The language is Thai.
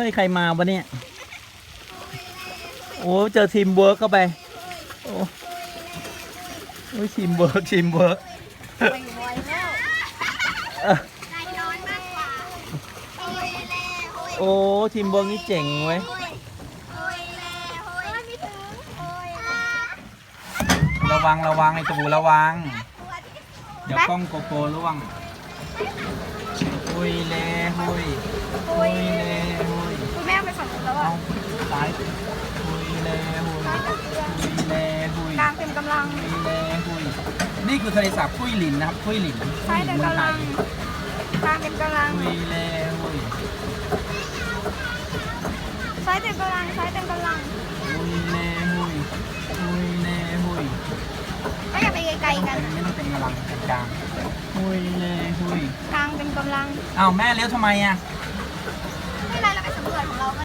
เฮ้ยใครมาวะเนี่ย โอ้เจอทีมเวิร์กเข้าไป โอ้โอ้ยทีมเวิร์กทีมเวิร์กไม่ไหวแล้วเออใจร้อนมากกว่าโอ้ยแล่โอ้ยโอ้ทีมเวิร์กนี่เจ๋งเว้ยโอ้ยโอ้ยแล่โอ้ยไม่ถึงโอ้ยแล่ระวังระวังไอ้ตูระวังตัวที่เดี๋ยวกล้องโกโปรล่วง หุยเล่หุยหุยเล่หุย คุณแม่ไปฝั่งนู้นแล้ว เอา อะ ซ้ายหุยเล่หุยหุยเล่หุยกลางเต็มกำลัง หุยเล่หุยนี่คือทะเลสาบคุยหลินนะครับคุยหลินใช้เต็มกำลังกลางเต็มกำลังหุยเล่หุยใช้เต็มกำลังใช้เต็มกำลังหุยเล่หุยหุยเล่หุยก็อย่าไปไกลๆกันไม่ต้องเป็นกำลังกลางๆหุยเล่หุยกลางเต็มกำลังอ้าวแม่เลี้ยวทำไมอะก